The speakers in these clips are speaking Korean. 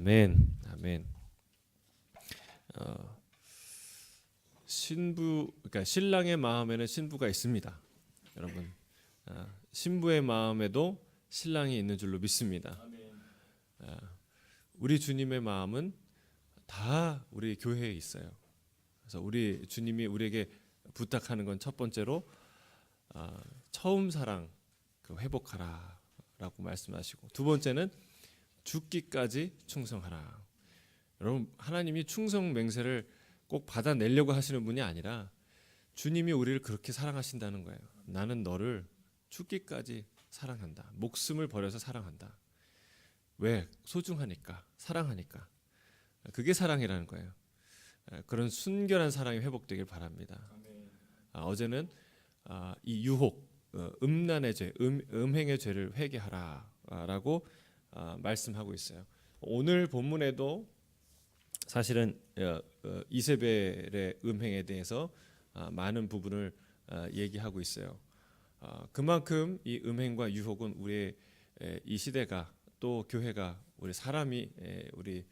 아멘. 아멘. 어, 신부 그러니까 신랑의 마음에는 신부가 있습니다. 여러분. 아, 신부의 마음에도 신랑이 있는 줄로 믿습니다. 아, 우리 주님의 마음은 다 우리 교회에 있어요. 그래서 우리 주님이 우리에게 부탁하는 건 첫 번째로 아, 처음 사랑 그 회복하라라고 말씀하시고 두 번째는 죽기까지 충성하라. 여러분 하나님이 충성 맹세를 꼭 받아내려고 하시는 분이 아니라 주님이 우리를 그렇게 사랑하신다는 거예요. 나는 너를 죽기까지 사랑한다. 목숨을 버려서 사랑한다. 왜? 소중하니까, 사랑하니까. 그게 사랑이라는 거예요. 그런 순결한 사랑이 회복되길 바랍니다. 아, 어제는 아, 이 유혹, 어, 음란의 죄, 음, 음행의 죄를 회개하라라고 아, 말씀하고 있어요. 오늘 본문에도 사실은 어, 어, 이세벨의 음행에 대해서 아, 많은 부분을 아, 얘기하고 있어요. 아, 그만큼 이 음행과 유혹은 우리의 에, 이 시대가 또 교회가 우리 사람이 에, 우리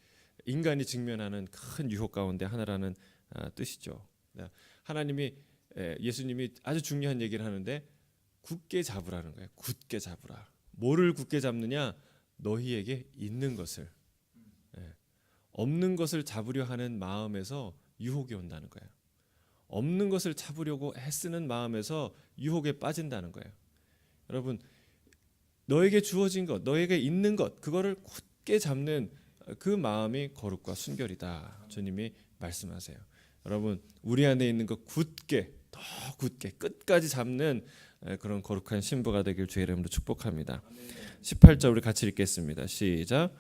인간이 직면하는 큰 유혹 가운데 하나라는 아, 뜻이죠. 네. 하나님이 에, 예수님이 아주 중요한 얘기를 하는데 굳게 잡으라는 거예요. 굳게 잡으라. 뭐를 굳게 잡느냐? 너희에게 있는 것을 예. 없는 것을 잡으려 하는 마음에서 유혹이 온다는 거예요. 없는 것을 잡으려고 애쓰는 마음에서 유혹에 빠진다는 거예요. 여러분 너에게 주어진 것, 너에게 있는 것, 그거를 굳게 잡는 그 마음이 거룩과 순결이다. 주님이 말씀하세요. 여러분 우리 안에 있는 것 굳게 더 굳게 끝까지 잡는 그런 거룩한 신부가 되길 주의 이름으로 축복합니다. 18절 우리 같이 읽겠습니다. 시작.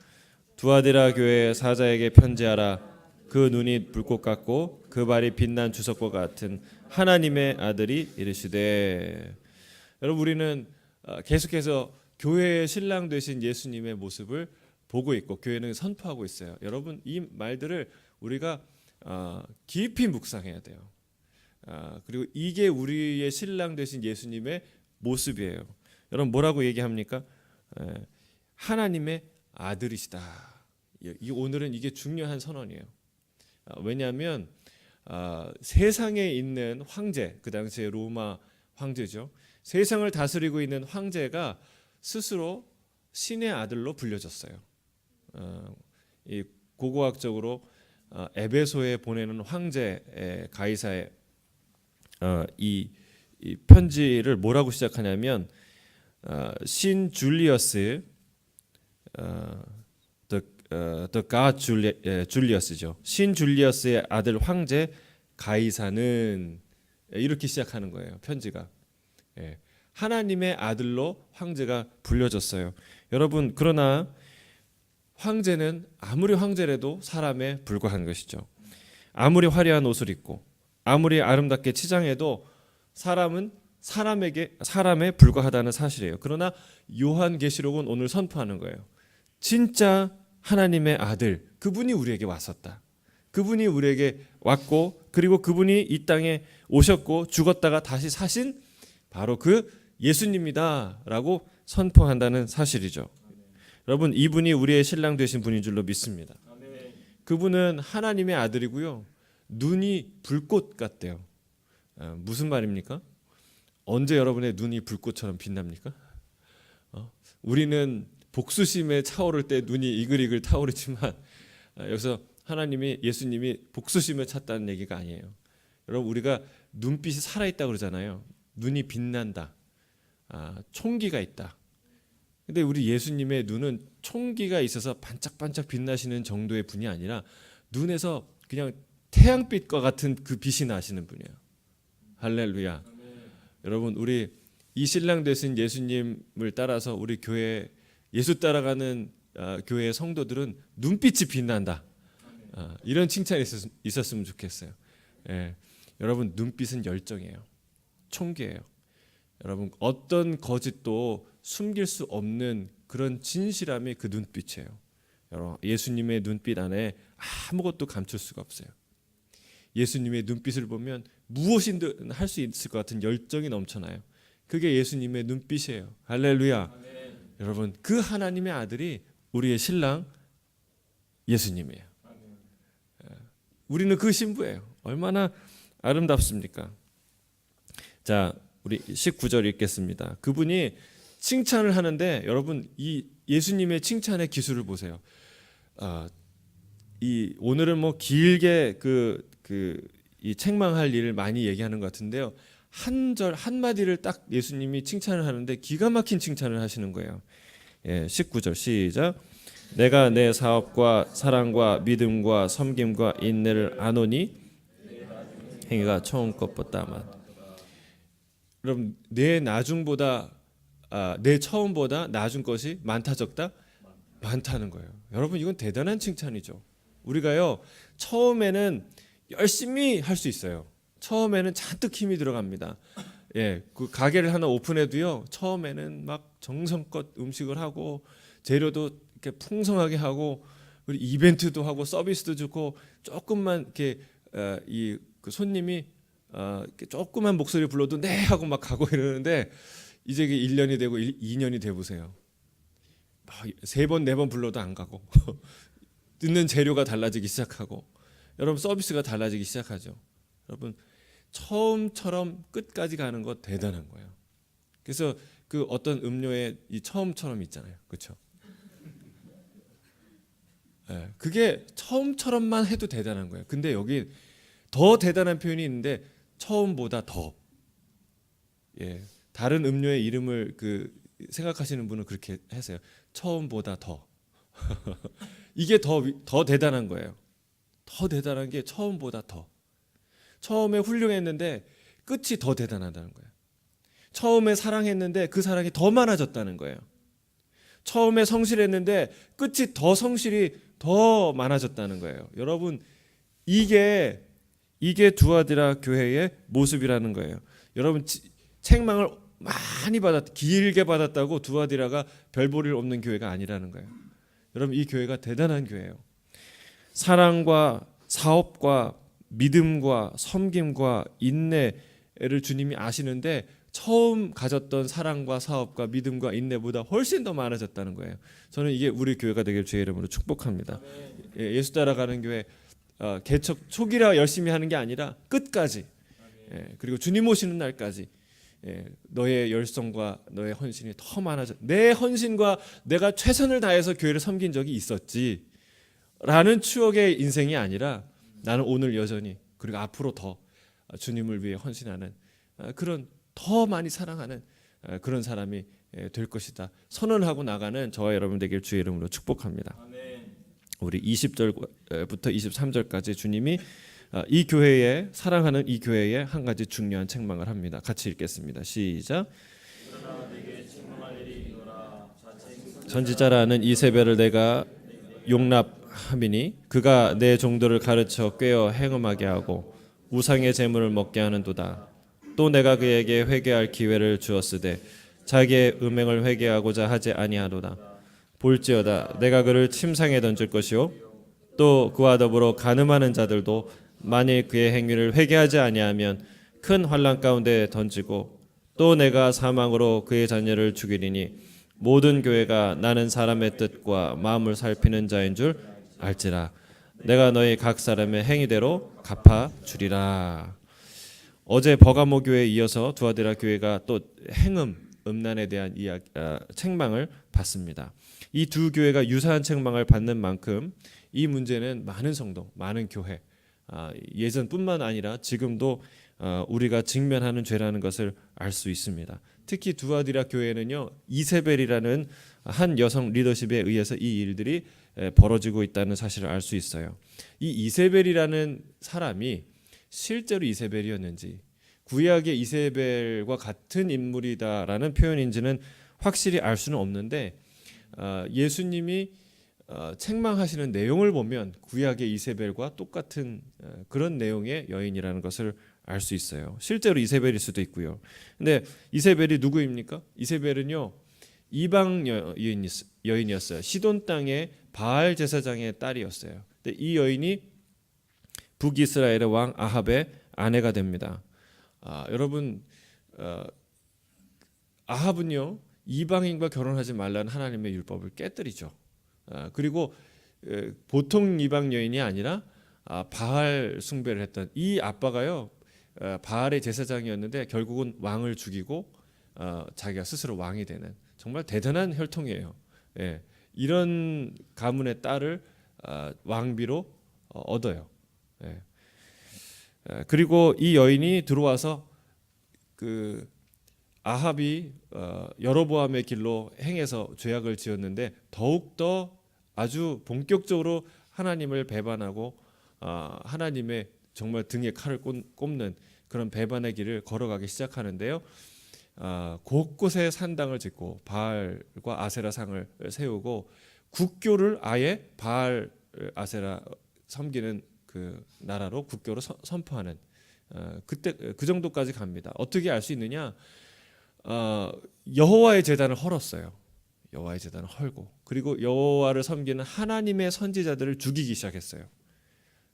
두아디라 교회 사자에게 편지하라. 그 눈이 불꽃 같고 그 발이 빛난 주석과 같은 하나님의 아들이 이르시되 여러분 우리는 어, 계속해서 교회의 신랑 되신 예수님의 모습을 보고 있고 교회는 선포하고 있어요. 여러분 이 말들을 우리가 어, 깊이 묵상해야 돼요. 아, 그리고 이게 우리의 신랑 되신 예수님의 모습이에요. 여러분 뭐라고 얘기합니까? 에, 하나님의 아들이시다. 오늘은 이게 중요한 선언이에요. 아, 왜냐하면 아, 세상에 있는 황제 그 당시에 로마 황제죠. 세상을 다스리고 있는 황제가 스스로 신의 아들로 불려졌어요. 고고학적으로 어, 에베소에 보내는 황제 에, 가이사의 어, 이, 이 편지를 뭐라고 시작하냐면 어, 신 줄리어스 어, the, 어, the God 줄리, 예, 줄리어스죠. 신 줄리어스의 아들 황제 가이사는 이렇게 시작하는 거예요. 편지가 예, 하나님의 아들로 황제가 불려졌어요. 여러분 그러나 황제는 아무리 황제라도 사람에 불과한 것이죠. 아무리 화려한 옷을 입고 아무리 아름답게 치장해도 사람은 사람에게 사람에 불과하다는 사실이에요. 그러나 요한 계시록은 오늘 선포하는 거예요. 진짜 하나님의 아들 그분이 우리에게 왔었다. 그분이 우리에게 왔고 그리고 그분이 이 땅에 오셨고 죽었다가 다시 사신 바로 그 예수님이다라고 선포한다는 사실이죠. 여러분 이분이 우리의 신랑 되신 분인 줄로 믿습니다. 그분은 하나님의 아들이고요. 눈이 불꽃 같대요. 아, 무슨 말입니까? 언제 여러분의 눈이 불꽃처럼 빛납니까? 어? 우리는 복수심에 차오를 때 눈이 이글이글 타오르지만 아, 여기서 하나님이 예수님이 복수심에 찼다는 얘기가 아니에요. 여러분 우리가 눈빛이 살아 있다 그러잖아요. 눈이 빛난다. 아, 총기가 있다. 근데 우리 예수님의 눈은 총기가 있어서 반짝반짝 빛나시는 정도의 분이 아니라 눈에서 그냥 태양빛과 같은 그 빛이 나시는 분이에요. 할렐루야. 여러분 우리 이 신랑 되신 예수님을 따라서 우리 교회 예수 따라가는 아, 교회의 성도들은 눈빛이 빛난다. 아, 이런 칭찬이 있었, 있었 으면 좋겠어요. 예. 여러분 눈빛은 열정이에요. 총기예요. 여러분 어떤 거짓도 숨길 수 없는 그런 진실함이 그 눈빛이에요. 여러분 예수님의 눈빛 안에 아무것도 감출 수가 없어요. 예수님의 눈빛을 보면 무엇이든 할 수 있을 것 같은 열정이 넘쳐나요. 그게 예수님의 눈빛이에요. 할렐루야. 여러분 그 하나님의 아들이 우리의 신랑 예수님이에요. 예. 우리는 그 신부예요. 얼마나 아름답습니까? 자, 우리 19절 읽겠습니다. 그분이 칭찬을 하는데 여러분 이 예수님의 칭찬의 기술을 보세요. 아, 이 오늘은 뭐 길게 그 그 이 책망할 일을 많이 얘기하는 것 같은데요. 한 절 한 마디를 딱 예수님이 칭찬을 하는데 기가 막힌 칭찬을 하시는 거예요. 예, 19절 시작. 내가 내 사업과 사랑과 믿음과 섬김과 인내를 아노니 행위가 처음 것보다만. 그럼 내 나중보다 아, 내 처음보다 나중 것이 많다 적다 많다는 거예요. 여러분 이건 대단한 칭찬이죠. 우리가요 처음에는 열심히 할 수 있어요. 처음에는 잔뜩 힘이 들어갑니다. 예, 그 가게를 하나 오픈해도요 처음에는 막 정성껏 음식을 하고 재료도 이렇게 풍성하게 하고 우리 이벤트도 하고 서비스도 좋고 조금만 이렇게 어, 이그 손님이 어, 이렇게 조그만 목소리 불러도 네 하고 막 가고 이러는데 이제 이게 1년이 되고 2년이 돼 보세요. 세 번 네 번 불러도 안 가고 듣는 재료가 달라지기 시작하고 여러분 서비스가 달라지기 시작하죠. 여러분 처음처럼 끝까지 가는 거 대단한 거예요. 그래서 그 어떤 음료의 이 처음처럼 있잖아요. 그렇죠? 예, 그게 처음처럼만 해도 대단한 거예요. 근데 여기 더 대단한 표현이 있는데 처음보다 더. 예, 다른 음료의 이름을 그 생각하시는 분은 그렇게 하세요. 처음보다 더. 이게 더 더 대단한 거예요. 더 대단한 게 처음보다 더. 처음에 훌륭했는데 끝이 더 대단하다는 거예요. 처음에 사랑했는데 그 사랑이 더 많아졌다는 거예요. 처음에 성실했는데 끝이 더 성실이 더 많아졌다는 거예요. 여러분 이게 이게 두아디라 교회의 모습이라는 거예요. 여러분 지- 책망을 많이 받았 길게 받았다고 두아디라가 별 볼일 없는 교회가 아니라는 거예요. 여러분 이 교회가 대단한 교회예요. 사랑과 사업과 믿음과 섬김과 인내를 주님이 아시는데 처음 가졌던 사랑과 사업과 믿음과 인내보다 훨씬 더 많아졌다는 거예요. 저는 이게 우리 교회가 되길 주의 이름으로 축복합니다. 예, 예수 따라가는 교회 어, 개척 초기라 열심히 하는 게 아니라 끝까지 예, 그리고 주님 오시는 날까지 예, 너의 열성과 너의 헌신이 더 많아져. 내 헌신과 내가 최선을 다해서 교회를 섬긴 적이 있었지. 라는 추억의 인생이 아니라 나는 오늘 여전히 그리고 앞으로 더 주님을 위해 헌신하는 아, 그런 더 많이 사랑하는 아, 그런 사람이 예, 될 것이다. 선언하고 나가는 저와 여러분 되길 주의 이름으로 축복합니다. 우리 20절부터 23절까지 주님이 아, 이 교회에 사랑하는 이 교회에 한 가지 중요한 책망을 합니다. 같이 읽겠습니다. 시작. 선지자라는 이세벨을 내가 용납 함이니 그가 내 종도를 가르쳐 꿰어 행음하게 하고 우상의 재물을 먹게 하는도다. 또 내가 그에게 회개할 기회를 주었으되 자기의 음행을 회개하고자 하지 아니하도다. 볼지어다 내가 그를 침상에 던질 것이요 또 그와 더불어 가늠하는 자들도 만일 그의 행위를 회개하지 아니하면 큰 환란 가운데 던지고 또 내가 사망으로 그의 자녀를 죽이리니 모든 교회가 나는 사람의 뜻과 마음을 살피는 자인 줄 알지라 내가 너희 각 사람의 행위대로 갚아 주리라 어제 버가모 교회에 이어서 두아데라 교회가 또 행음 음란에 대한 이야기, 아, 책망을 받습니다. 이 두 교회가 유사한 책망을 받는 만큼 이 문제는 많은 성도, 많은 교회, 아, 예전뿐만 아니라 지금도 아, 우리가 직면하는 죄라는 것을 알 수 있습니다. 특히 두아디라 교회는요 이세벨이라는 한 여성 리더십에 의해서 이 일들이 에, 벌어지고 있다는 사실을 알 수 있어요. 이 이세벨이라는 사람이 실제로 이세벨이었는지 구약의 이세벨과 같은 인물이다라는 표현인지는 확실히 알 수는 없는데 어, 예수님이 어, 책망하시는 내용을 보면 구약의 이세벨과 똑같은 어, 그런 내용의 여인이라는 것을 알 수 있어요. 실제로 이세벨일 수도 있고요. 근데 이세벨이 누구입니까? 이세벨은요 이방 여인 여인이었어요. 시돈 땅의 바알 제사장의 딸이었어요. 근데 이 여인이 북이스라엘의 왕 아합의 아내가 됩니다. 아, 여러분 어, 아합은요 이방인과 결혼하지 말라는 하나님의 율법을 깨뜨리죠. 아, 그리고 에, 보통 이방 여인이 아니라 아, 바알 숭배를 했던 이 아빠가요 어, 바알의 제사장이었는데 결국은 왕을 죽이고 어, 자기가 스스로 왕이 되는 정말 대단한 혈통이에요. 예, 이런 가문의 딸을 아, 왕비로 어, 얻어요. 예. 에, 그리고 이 여인이 들어와서 그 아합이 어, 여로보암의 길로 행해서 죄악을 지었는데 더욱 더 아주 본격적으로 하나님을 배반하고 어, 하나님의 정말 등에 칼을 꽂- 꼽는 그런 배반의 길을 걸어가기 시작하는데요. 아, 곳곳에 산당을 짓고 바알과 아세라 상을 세우고 국교를 아예 바알 아세라 섬기는 그 나라로 국교로 서- 선포하는 어, 그때 그 정도까지 갑니다. 어떻게 알 수 있느냐? 어, 여호와의 제단을 헐었어요. 여호와의 제단을 헐고 그리고 여호와를 섬기는 하나님의 선지자들을 죽이기 시작했어요.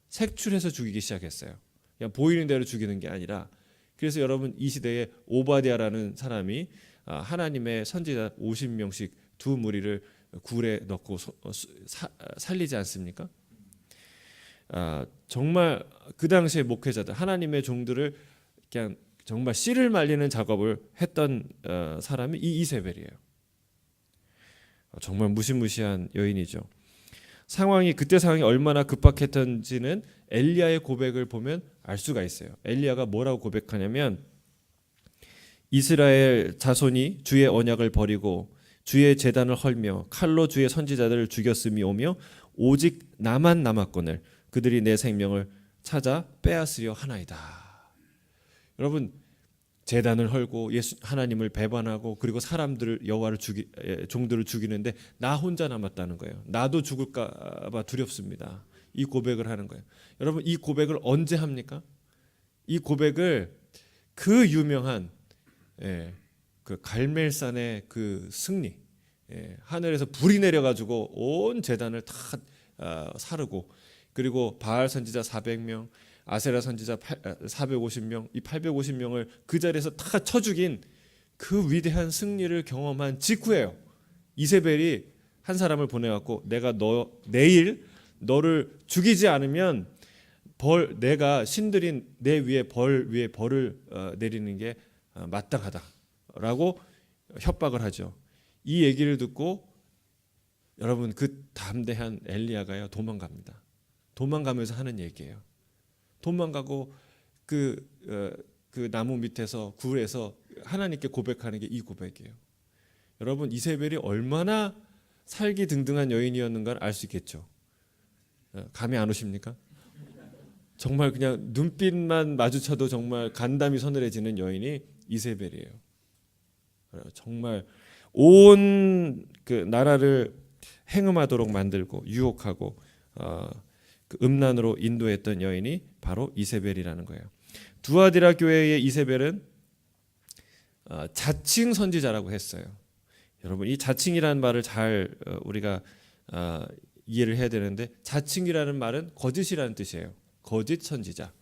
색출해서 죽이기 시작했어요. 그냥 보이는 대로 죽이는 게 아니라 그래서 여러분 이 시대에 오바디아라는 사람이 아, 하나님의 선지자 50명씩 두 무리를 굴에 넣고 소- 어, 살리지 않습니까? 아, 정말 그 당시에 목회자들 하나님의 종들을 그냥 정말 씨를 말리는 작업을 했던 어, 사람이 이 이세벨이에요. 어, 정말 무시무시한 여인이죠. 상황이 그때 상황이 얼마나 급박했던지는 엘리야의 고백을 보면 알 수가 있어요. 엘리야가 뭐라고 고백하냐면 이스라엘 자손이 주의 언약을 버리고 주의 제단을 헐며 칼로 주의 선지자들을 죽였음이 오며 오직 나만 남았거늘 그들이 내 생명을 찾아 빼앗으려 하나이다. 여러분 제단을 헐고 예수 하나님을 배반하고 그리고 사람들을 여호와를 죽이 에, 종들을 죽이는데 나 혼자 남았다는 거예요. 나도 죽을까 봐 두렵습니다. 이 고백을 하는 거예요. 여러분 이 고백을 언제 합니까? 이 고백을 그 유명한 예, 그 갈멜산의 그 승리 예, 하늘에서 불이 내려가지고 온 재단을 다 아, 사르고 그리고 바알 선지자 400명 아세라 선지자 450명 이 850명을 그 자리에서 다 쳐 죽인 그 위대한 승리를 경험한 직후에요 이세벨이 한 사람을 보내갖고 내가 너 내일 너를 죽이지 않으면 벌 내가 신들인 내 위에 벌 위에 벌을 어, 내리는 게 어, 마땅하다라고 협박을 하죠. 이 얘기를 듣고 여러분 그 담대한 엘리야가요 도망갑니다. 도망가면서 하는 얘기예요. 도망가고 그, 어, 그 나무 밑에서 굴에서 하나님께 고백하는 게 이 고백이에요. 여러분 이세벨이 얼마나 살기 등등한 여인이었는가를 알 수 있겠죠. 어, 감이 안 오십니까? 정말 그냥 눈빛만 마주쳐도 정말 간담이 서늘해지는 여인이 이세벨이에요. 어, 정말 온 그 나라를 행음하도록 만들고 유혹하고 어, 그 음란으로 인도했던 여인이 바로 이세벨이라는 거예요. 두아디라 교회의 이세벨은 어, 자칭 선지자라고 했어요. 여러분 이 자칭이라는 말을 잘 어, 우리가 어, 이해를 해야 되는데 자칭이라는 말은 거짓이라는 뜻이에요. 거짓 선지자.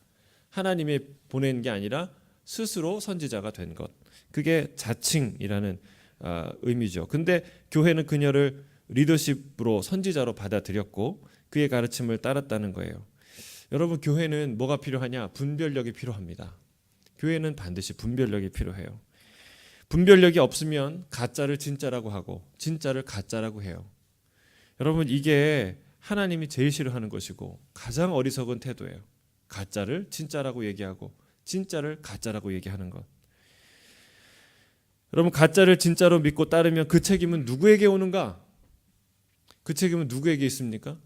하나님이 보낸 게 아니라 스스로 선지자가 된 것. 그게 자칭이라는 어, 의미죠. 근데 교회는 그녀를 리더십으로 선지자로 받아들였고 그의 가르침을 따랐다는 거예요. 여러분 교회는 뭐가 필요하냐? 분별력이 필요합니다. 교회는 반드시 분별력이 필요해요. 분별력이 없으면 가짜를 진짜라고 하고 진짜를 가짜라고 해요. 여러분 이게 하나님이 제일 싫어하는 것이고 가장 어리석은 태도예요. 가짜를 진짜라고 얘기하고 진짜를 가짜라고 얘기하는 것. 여러분 가짜를 진짜로 믿고 따르면 그 책임은 누구에게 오는가? 그 책임은 누구에게 있습니까?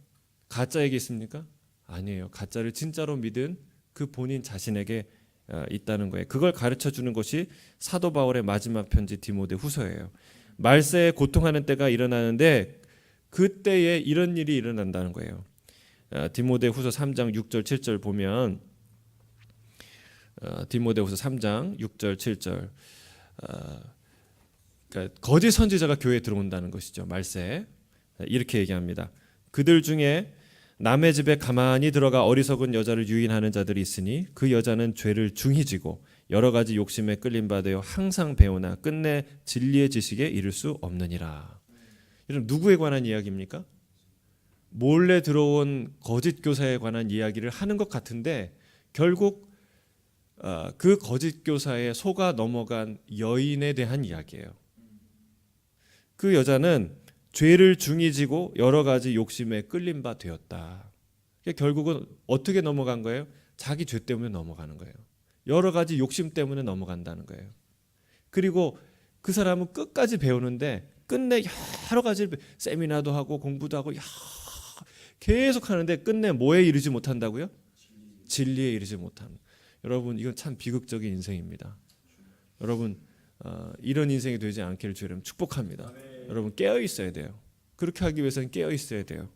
가짜에게 있습니까? 아니에요. 가짜를 진짜로 믿은 그 본인 자신에게 어, 있다는 거예요. 그걸 가르쳐 주는 것이 사도 바울의 마지막 편지 디모데 후서예요. 말세에 고통하는 때가 일어나는데 그때에 이런 일이 일어난다는 거예요. 어, 디모데 후서 3장 6절 7절 보면 어, 디모데 후서 3장 6절 7절 어, 그러니까 거짓 선지자가 교회에 들어온다는 것이죠. 말세 이렇게 얘기합니다. 그들 중에 남의 집에 가만히 들어가 어리석은 여자를 유인하는 자들이 있으니 그 여자는 죄를 중히 지고 여러 가지 욕심에 끌림 받아요 항상 배우나 끝내 진리의 지식에 이를 수 없느니라. 이런 누구에 관한 이야기입니까? 몰래 들어온 거짓 교사에 관한 이야기를 하는 것 같은데 결국 어, 그 거짓 교사의 속아 넘어간 여인에 대한 이야기예요. 그 여자는 죄를 중히 지고 여러 가지 욕심에 끌린 바 되었다. 결국은 어떻게 넘어간 거예요? 자기 죄 때문에 넘어가는 거예요. 여러 가지 욕심 때문에 넘어간다는 거예요. 그리고 그 사람은 끝까지 배우는데 끝내 여러 가지 세미나도 하고 공부도 하고 야, 계속 하는데 끝내 뭐에 이르지 못한다고요? 진리에 이르지 못한. 여러분 이건 참 비극적인 인생입니다. 여러분 어, 이런 인생이 되지 않기를 주님 축복합니다. 여러분 깨어 있어야 돼요. 그렇게 하기 위해서는 깨어 있어야 돼요.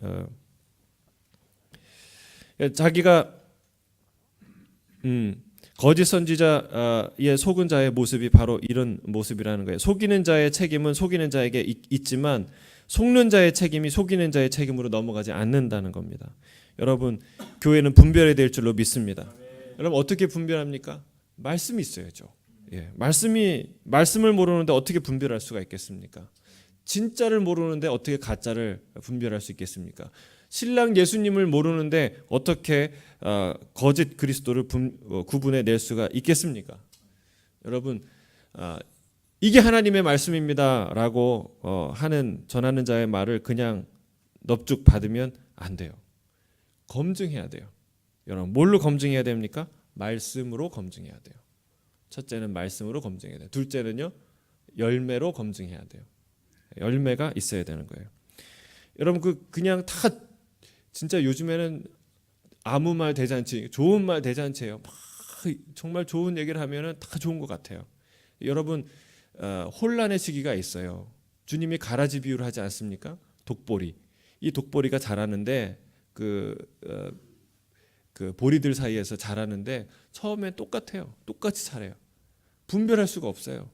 어, 자기가 음, 거짓 선지자의 속은 자의 모습이 바로 이런 모습이라는 거예요. 속이는 자의 책임은 속이는 자에게 있, 있지만 속는 자의 책임이 속이는 자의 책임으로 넘어가지 않는다는 겁니다. 여러분 교회는 분별해야 될 줄로 믿습니다. 여러분 어떻게 분별합니까? 말씀이 있어야죠. 예, 말씀이 말씀을 모르는데 어떻게 분별할 수가 있겠습니까? 진짜를 모르는데 어떻게 가짜를 분별할 수 있겠습니까? 신랑 예수님을 모르는데 어떻게 어, 거짓 그리스도를 분, 어, 구분해 낼 수가 있겠습니까? 여러분 어, 이게 하나님의 말씀입니다라고 어, 하는 전하는 자의 말을 그냥 넙죽 받으면 안 돼요. 검증해야 돼요. 여러분 뭘로 검증해야 됩니까? 말씀으로 검증해야 돼요. 첫째는 말씀으로 검증해야 돼요. 둘째는요 열매로 검증해야 돼요. 열매가 있어야 되는 거예요. 여러분 그 그냥 다 진짜 요즘에는 아무 말 대잔치, 좋은 말 대잔치예요. 막 정말 좋은 얘기를 하면은 다 좋은 것 같아요. 여러분 어, 혼란의 시기가 있어요. 주님이 가라지 비유를 하지 않습니까? 독보리. 이 독보리가 자라는데 그, 어, 그 보리들 사이에서 자라는데 처음에 똑같아요. 똑같이 자라요. 분별할 수가 없어요.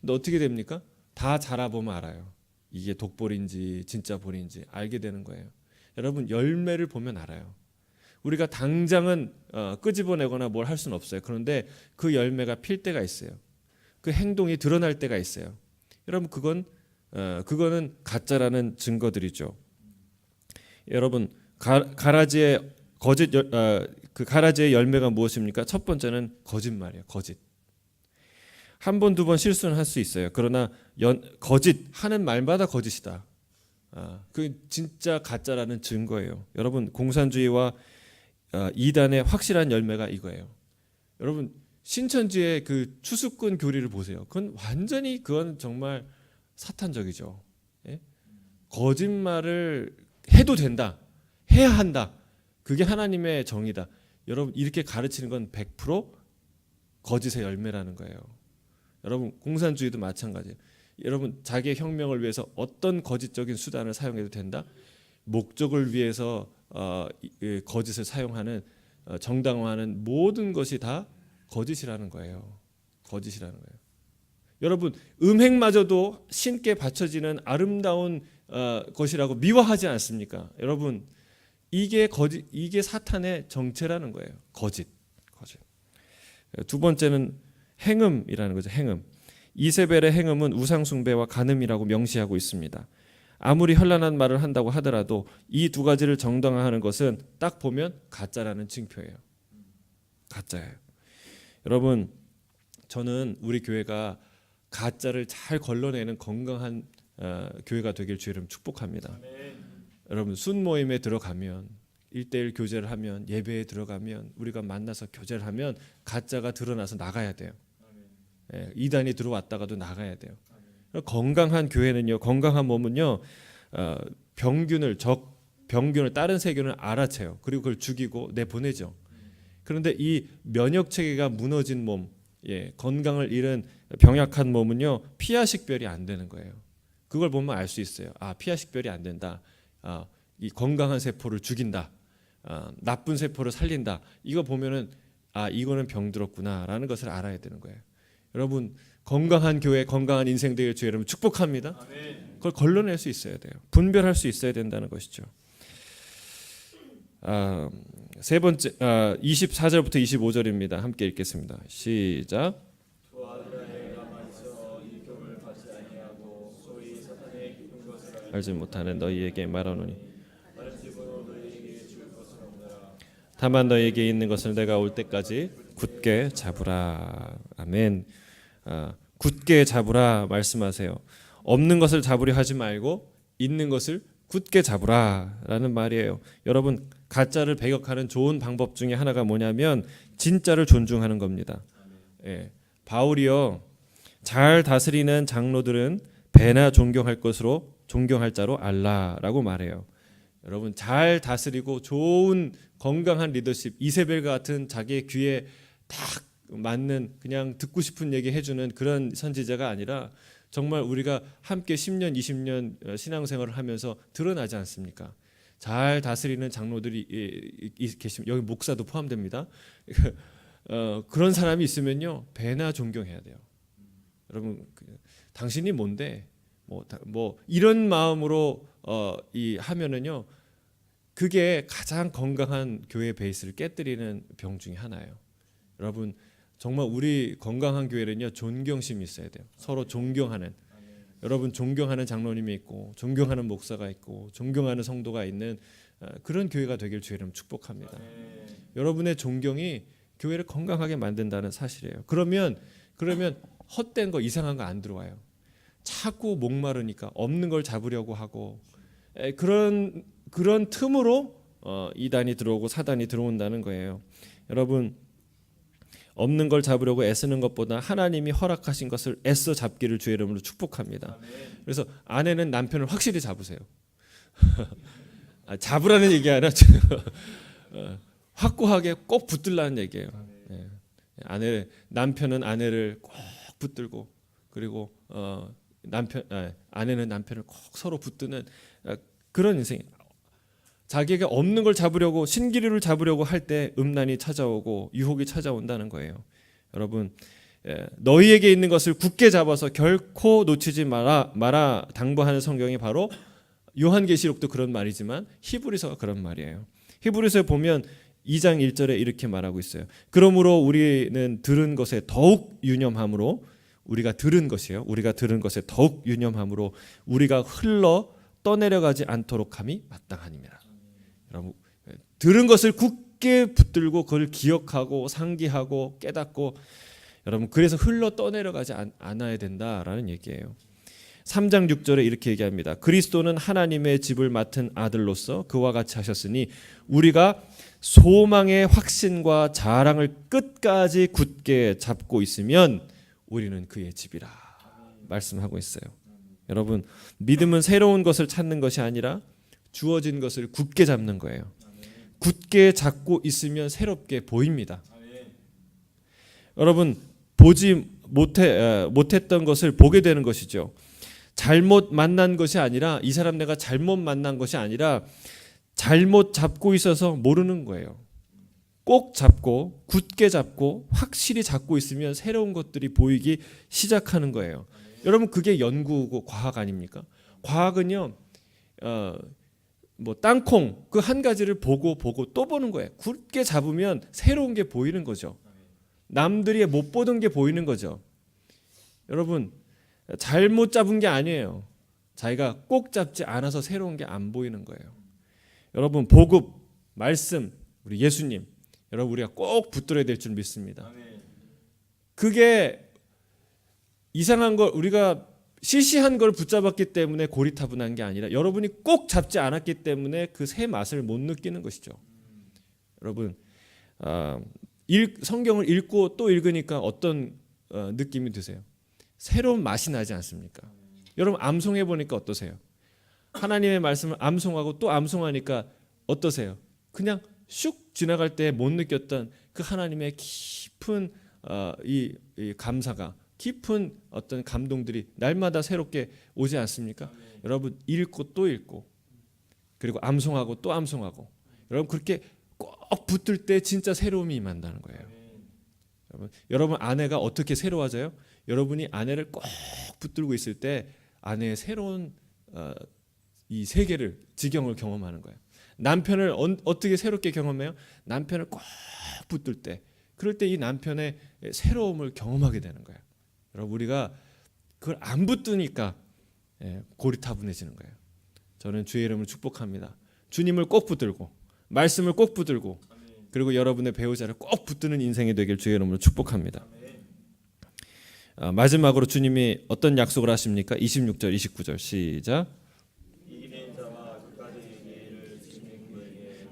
근데 어떻게 됩니까? 다 자라보면 알아요. 이게 독보리인지 진짜 보리인지 알게 되는 거예요. 여러분 열매를 보면 알아요. 우리가 당장은 어, 끄집어내거나 뭘 할 수는 없어요. 그런데 그 열매가 필 때가 있어요. 그 행동이 드러날 때가 있어요. 여러분 그건 어, 그거는 가짜라는 증거들이죠. 여러분 가, 가라지의 거짓 열, 어, 그 가라지의 열매가 무엇입니까? 첫 번째는 거짓말이에요. 거짓. 한 번 두 번 실수는 할 수 있어요. 그러나 연, 거짓 하는 말마다 거짓이다. 아, 그 진짜 가짜라는 증거예요. 여러분 공산주의와 어, 이단의 확실한 열매가 이거예요. 여러분 신천지의 그 추수꾼 교리를 보세요. 그건 완전히 그건 정말 사탄적이죠. 예? 거짓말을 해도 된다, 해야 한다. 그게 하나님의 정의다. 여러분 이렇게 가르치는 건 100% 거짓의 열매라는 거예요. 여러분 공산주의도 마찬가지예요. 여러분 자기의 혁명을 위해서 어떤 거짓적인 수단을 사용해도 된다. 목적을 위해서 어, 거짓을 사용하는 어, 정당화하는 모든 것이 다 거짓이라는 거예요. 거짓이라는 거예요. 여러분 음행마저도 신께 바쳐지는 아름다운 어, 것이라고 미워하지 않습니까? 여러분 이게 거짓 이게 사탄의 정체라는 거예요. 거짓, 거짓. 두 번째는 행음이라는 거죠. 행음. 이세벨의 행음은 우상 숭배와 간음이라고 명시하고 있습니다. 아무리 현란한 말을 한다고 하더라도 이 두 가지를 정당화하는 것은 딱 보면 가짜라는 징표예요. 가짜예요. 여러분, 저는 우리 교회가 가짜를 잘 걸러내는 건강한 어, 교회가 되길 주님 축복합니다. 여러분 순 모임에 들어가면 1대1 교제를 하면 예배에 들어가면 우리가 만나서 교제를 하면 가짜가 드러나서 나가야 돼요. 예, 이단이 들어왔다가도 나가야 돼요. 건강한 교회는요, 건강한 몸은요, 어, 병균을 적 병균을 다른 세균을 알아채요. 그리고 그걸 죽이고 내보내죠. 그런데 이 면역 체계가 무너진 몸, 예, 건강을 잃은 병약한 몸은요 피하 식별이 안 되는 거예요. 그걸 보면 알 수 있어요. 아 피하 식별이 안 된다. 아, 이 건강한 세포를 죽인다. 아, 나쁜 세포를 살린다. 이거 보면은 아 이거는 병들었구나라는 것을 알아야 되는 거예요. 여러분 건강한 교회, 건강한 인생 되길 주 여러분 축복합니다. 그걸 걸러낼 수 있어야 돼요. 분별할 수 있어야 된다는 것이죠. 아, 세 번째 아, 24절부터 25절입니다. 함께 읽겠습니다. 시작. 알지 못하는 너희에게 말하노니 다만 너희에게 있는 것을 내가 올 때까지 굳게 잡으라 아멘 아, 굳게 잡으라 말씀하세요. 없는 것을 잡으려 하지 말고 있는 것을 굳게 잡으라라는 말이에요. 여러분 가짜를 배격하는 좋은 방법 중에 하나가 뭐냐면 진짜를 존중하는 겁니다. 예, 바울이요 잘 다스리는 장로들은 배나 존경할 것으로 존경할 자로 알라라고 말해요. 여러분 잘 다스리고 좋은 건강한 리더십 이세벨 같은 자기의 귀에 딱 맞는 그냥 듣고 싶은 얘기 해주는 그런 선지자가 아니라 정말 우리가 함께 10년 20년 신앙생활을 하면서 드러나지 않습니까? 잘 다스리는 장로들이 계시면 여기 목사도 포함됩니다. 어, 그런 사람이 있으면요 배나 존경해야 돼요. 여러분 그, 당신이 뭔데 뭐, 다- 뭐 이런 마음으로 어, 이 하면은요 그게 가장 건강한 교회 베이스를 깨뜨리는 병 중에 하나예요. 여러분 정말 우리 건강한 교회는요 존경심이 있어야 돼요. 서로 존경하는 여러분 존경하는 장로님이 있고 존경하는 목사가 있고 존경하는 성도가 있는 어, 그런 교회가 되길 주의 이름 축복합니다. 여러분의 존경이 교회를 건강하게 만든다는 사실이에요. 그러면 그러면 헛된 거 이상한 거 안 들어와요. 자꾸 목마르니까 없는 걸 잡으려고 하고 에, 그런 그런 틈으로 어, 이단이 들어오고 사단이 들어온다는 거예요. 여러분 없는 걸 잡으려고 애쓰는 것보다 하나님이 허락하신 것을 애써 잡기를 주의 이름으로 축복합니다. 그래서 아내는 남편을 확실히 잡으세요. 아, 잡으라는 얘기 아니라 어, 확고하게 꼭 붙들라는 얘기예요. 예. 아내 남편은 아내를 꼭 붙들고 그리고 어, 남편 아, 아내는 남편을 꼭 서로 붙드는 아, 그런 인생. 자기가 없는 걸 잡으려고 신기루를 잡으려고 할 때 음란이 찾아오고 유혹이 찾아온다는 거예요. 여러분 예, 너희에게 있는 것을 굳게 잡아서 결코 놓치지 마라 마라 당부하는 성경이 바로 요한계시록도 그런 말이지만 히브리서가 그런 말이에요. 히브리서에 보면 2장 1절에 이렇게 말하고 있어요. 그러므로 우리는 들은 것에 더욱 유념함으로 우리가 들은 것이요. 우리가 들은 것에 더욱 유념함으로 우리가 흘러 떠내려가지 않도록 함이 마땅하니라. 여러분 들은 것을 굳게 붙들고 그걸 기억하고 상기하고 깨닫고 여러분 그래서 흘러 떠내려가지 않, 않아야 된다라는 얘기예요. 3장 6절에 이렇게 얘기합니다. 그리스도는 하나님의 집을 맡은 아들로서 그와 같이 하셨으니 우리가 소망의 확신과 자랑을 끝까지 굳게 잡고 있으면 우리는 그의 집이라 말씀하고 있어요. 여러분 믿음은 새로운 것을 찾는 것이 아니라 주어진 것을 굳게 잡는 거예요. 굳게 잡고 있으면 새롭게 보입니다. 여러분 보지 못해 에, 못했던 것을 보게 되는 것이죠. 잘못 만난 것이 아니라 이 사람 내가 잘못 만난 것이 아니라 잘못 잡고 있어서 모르는 거예요. 꼭 잡고 굳게 잡고 확실히 잡고 있으면 새로운 것들이 보이기 시작하는 거예요. 여러분 그게 연구고 과학 아닙니까? 과학은요. 어, 뭐 땅콩 그 한 가지를 보고 보고 또 보는 거예요. 굳게 잡으면 새로운 게 보이는 거죠. 남들이 못 보던 게 보이는 거죠. 여러분 잘못 잡은 게 아니에요. 자기가 꼭 잡지 않아서 새로운 게 안 보이는 거예요. 여러분 복음 말씀 우리 예수님 여러분 우리가 꼭 붙들어야 될 줄 믿습니다. 그게 이상한 걸 우리가 시시한 걸 붙잡았기 때문에 고리타분한 게 아니라 여러분이 꼭 잡지 않았기 때문에 그 새 맛을 못 느끼는 것이죠. 여러분 아, 읽, 성경을 읽고 또 읽으니까 어떤 어, 느낌이 드세요? 새로운 맛이 나지 않습니까? 여러분 암송해 보니까 어떠세요? 하나님의 말씀을 암송하고 또 암송하니까 어떠세요? 그냥 슉 지나갈 때 못 느꼈던 그 하나님의 깊은 어, 이, 이 감사가 깊은 어떤 감동들이 날마다 새롭게 오지 않습니까? 여러분 읽고 또 읽고 그리고 암송하고 또 암송하고 여러분 그렇게 꼭 붙들 때 진짜 새로움이 임한다는 거예요. 여러분, 여러분 아내가 어떻게 새로워져요? 여러분이 아내를 꼭 붙들고 있을 때 아내의 새로운 어, 이 세계를 지경을 경험하는 거예요. 남편을 언- 어떻게 새롭게 경험해요? 남편을 꼭 붙들 때, 그럴 때 이 남편의 새로움을 경험하게 되는 거예요. 여러분 우리가 그걸 안 붙드니까 예, 고리타분해지는 거예요. 저는 주의 이름으로 축복합니다. 주님을 꼭 붙들고 말씀을 꼭 붙들고 그리고 여러분의 배우자를 꼭 붙드는 인생이 되길 주의 이름으로 축복합니다. 아, 마지막으로 주님이 어떤 약속을 하십니까? 26절, 29절 시작.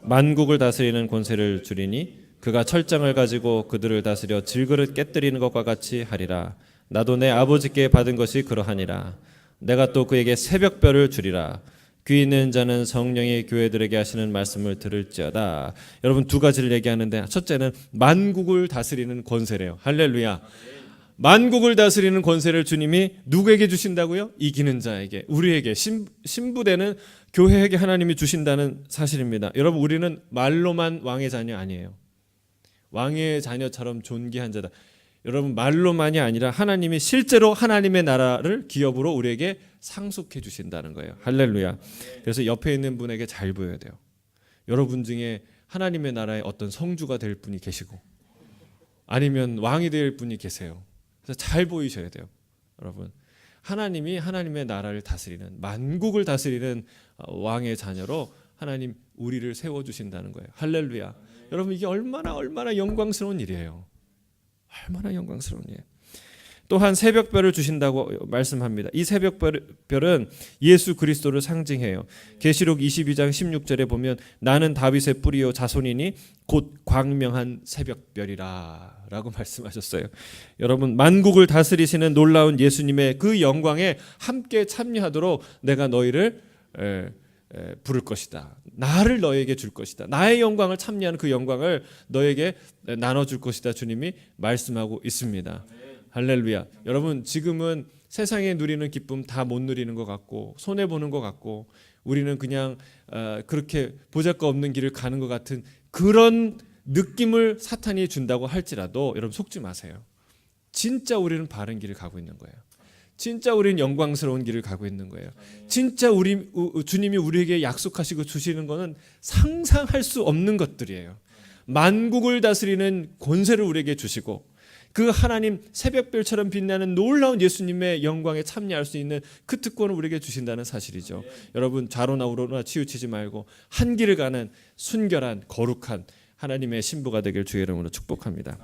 만국을 다스리는 권세를 주리니 그가 철장을 가지고 그들을 다스려 질그릇 깨뜨리는 것과 같이 하리라. 나도 내 아버지께 받은 것이 그러하니라. 내가 또 그에게 새벽별을 주리라. 귀 있는 자는 성령이 교회들에게 하시는 말씀을 들을지어다. 여러분 두 가지를 얘기하는데 첫째는 만국을 다스리는 권세래요. 할렐루야. 만국을 다스리는 권세를 주님이 누구에게 주신다고요? 이기는 자에게, 우리에게 신, 신부되는 교회에게 하나님이 주신다는 사실입니다. 여러분 우리는 말로만 왕의 자녀 아니에요. 왕의 자녀처럼 존귀한 자다. 여러분 말로만이 아니라 하나님이 실제로 하나님의 나라를 기업으로 우리에게 상속해 주신다는 거예요. 할렐루야. 그래서 옆에 있는 분에게 잘 보여야 돼요. 여러분 중에 하나님의 나라의 어떤 성주가 될 분이 계시고 아니면 왕이 될 분이 계세요. 그래서 잘 보이셔야 돼요. 여러분. 하나님이 하나님의 나라를 다스리는 만국을 다스리는 어, 왕의 자녀로 하나님 우리를 세워 주신다는 거예요. 할렐루야. 여러분 이게 얼마나 얼마나 영광스러운 일이에요. 얼마나 영광스러운 일. 또한 새벽별을 주신다고 말씀합니다. 이 새벽별은 예수 그리스도를 상징해요. 계시록 22장 16절에 보면 나는 다윗의 뿌리요 자손이니 곧 광명한 새벽별이라라고 말씀하셨어요. 여러분 만국을 다스리시는 놀라운 예수님의 그 영광에 함께 참여하도록 내가 너희를 부를 것이다. 나를 너에게 줄 것이다. 나의 영광을 참여하는 그 영광을 너에게 나눠 줄 것이다. 주님이 말씀하고 있습니다. 할렐루야. 여러분 지금은 세상에 누리는 기쁨 다 못 누리는 것 같고 손해 보는 것 같고 우리는 그냥 어, 그렇게 보잘것 없는 길을 가는 것 같은 그런 느낌을 사탄이 준다고 할지라도 여러분 속지 마세요. 진짜 우리는 바른 길을 가고 있는 거예요. 진짜 우리는 영광스러운 길을 가고 있는 거예요. 진짜 우리 우- 주님이 우리에게 약속하시고 주시는 것은 상상할 수 없는 것들이에요. 만국을 다스리는 권세를 우리에게 주시고 그 하나님 새벽별처럼 빛나는 놀라운 예수님의 영광에 참여할 수 있는 그 특권을 우리에게 주신다는 사실이죠. 여러분 좌로나 우로나 치우치지 말고 한 길을 가는 순결한 거룩한 하나님의 신부가 되길 주의 이름으로 축복합니다.